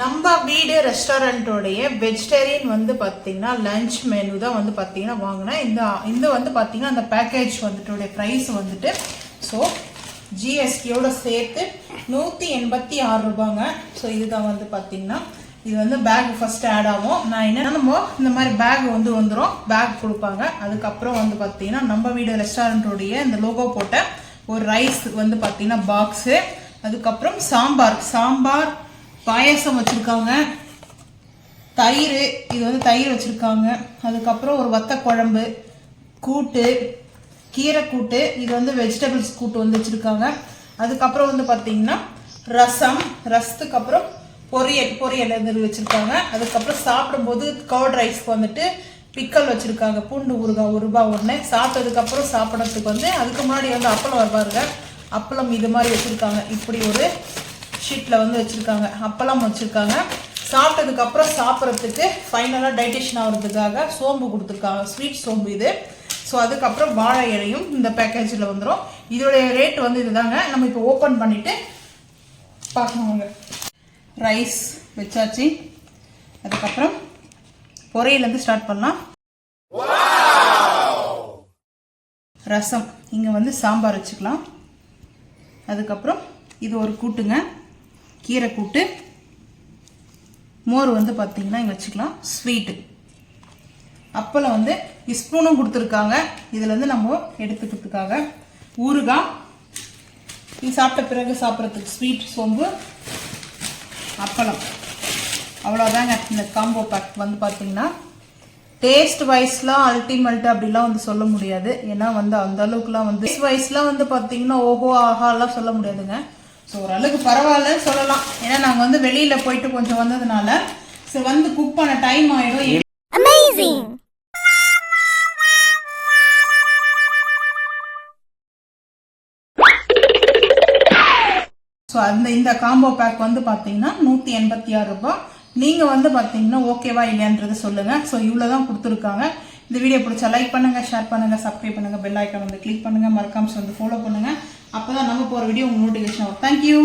நம்ம வீடு ரெஸ்டாரண்ட்டோடைய வெஜிடேரியன் வந்து பார்த்தீங்கன்னா லஞ்ச் மெனு தான் வந்து பார்த்தீங்கன்னா வாங்கினேன் இந்த இந்த வந்து பார்த்தீங்கன்னா அந்த பேக்கேஜ் வந்துட்டு ப்ரைஸ் வந்துட்டு ஸோ ஜிஎஸ்டியோட சேர்த்து நூற்றி எண்பத்தி ஆறு ரூபாங்க. ஸோ இதுதான் வந்து பார்த்தீங்கன்னா இது வந்து பேக் ஃபஸ்ட்டு ஆட் ஆகும். நான் என்ன நம்ம இந்த மாதிரி பேக் வந்து வந்துடும் பேக் கொடுப்பாங்க. அதுக்கப்புறம் வந்து பார்த்தீங்கன்னா நம்ம வீடு ரெஸ்டாரண்ட்டோடைய இந்த லோகோ போட்ட ஒரு ரைஸ் வந்து பார்த்தீங்கன்னா பாக்ஸு அதுக்கப்புறம் சாம்பார். சாம்பார் பாயசம் வச்சுருக்காங்க. தயிர் இது வந்து தயிர் வச்சுருக்காங்க. அதுக்கப்புறம் ஒரு வத்த குழம்பு கூட்டு கீரை கூட்டு இது வந்து வெஜிடபிள்ஸ் கூட்டு வந்து வச்சுருக்காங்க. அதுக்கப்புறம் வந்து பார்த்தீங்கன்னா ரசம் ரசத்துக்கு அப்புறம் பொரியல் பொரியல் இது வச்சுருக்காங்க. அதுக்கப்புறம் சாப்பிடும்போது கர்ட் ரைஸ்க்கு வந்துட்டு பிக்கல் வச்சுருக்காங்க. பூண்டு ஊறுகாய் ஒரு ரூபா ஒன்று சாப்பிட்டதுக்கப்புறம் சாப்பிட்றதுக்கு வந்து அதுக்கு முன்னாடி வந்து அப்பளம் வருவாருங்க. அப்பளம் இது மாதிரி வச்சுருக்காங்க. இப்படி ஒரு ஷீட்டில் வந்து வச்சுருக்காங்க. அப்பளம் வச்சுருக்காங்க. சாப்பிட்டதுக்கப்புறம் சாப்பிட்றதுக்கு ஃபைனலாக டைட்டிஷன் ஆகிறதுக்காக சோம்பு கொடுத்துருக்காங்க ஸ்வீட் சோம்பு இது. ஸோ அதுக்கப்புறம் வாழை இலையும் இந்த பேக்கேஜில் வந்துடும் இதோடைய ரேட் வந்து இதுதாங்க. நம்ம இப்போ ஓப்பன் பண்ணிவிட்டு பார்க்கணுங்க ரைஸ் வச்சாச்சு. அதுக்கப்புறம் பொறையிலேருந்து ஸ்டார்ட் பண்ணலாம். ரசம். இங்கே வந்து சாம்பார் வச்சுக்கலாம். அதுக்கப்புறம் இது ஒரு கூட்டுங்க. கீரை கூட்டு மோர் வந்து பார்த்தீங்கன்னா இங்கே வச்சுக்கலாம். ஸ்வீட்டு அப்பளம் வந்து ஸ்பூனும் கொடுத்துருக்காங்க. இதுலேருந்து நம்ம எடுத்துக்கிறதுக்காக ஊறுகாய். இது சாப்பிட்ட பிறகு சாப்பிட்றதுக்கு ஸ்வீட் சோம்பு அப்பளம். அவ்வளோதாங்க இந்த காம்போ பேக் வந்து பார்த்தீங்கன்னா டேஸ்ட் வைஸ்லாம் அல்டிமேட் அப்படிலாம் வந்து சொல்ல முடியாது. ஏன்னா வந்து அந்த அளவுக்குலாம் வந்து டேஸ்ட் வைஸ்லாம் வந்து பார்த்தீங்கன்னா ஓஹோ ஆஹாலாம் சொல்ல முடியாதுங்க. ஸோ ஓரளவுக்கு பரவாயில்லன்னு சொல்லலாம். ஏன்னா நாங்கள் வந்து வெளியில் போயிட்டு கொஞ்சம் வந்ததுனால ஸோ வந்து குக் பண்ண டைம் Amazing! ஸோ அந்த இந்த காம்போ பேக் வந்து பார்த்தீங்கன்னா நூற்றி எண்பத்தி ஆறு ரூபாய். நீங்கள் வந்து பார்த்தீங்கன்னா ஓகேவா இல்லையான்றது சொல்லுங்கள் ஸோ இவ்வளோ தான் கொடுத்துருக்காங்க. இந்த வீடியோ பிடிச்சா லைக் பண்ணுங்கள் ஷேர் பண்ணுங்கள் சப்ஸ்கிரைப் பண்ணுங்கள் பெல் ஐக்கான் வந்து கிளிக் பண்ணுங்கள் மறக்காம வந்து ஃபாலோ பண்ணுங்கள் அப்போ தான் நம்ம போகிற வீடியோ உங்களுக்கு நோட்டிஃபிகேஷன் வரும். தேங்க்யூ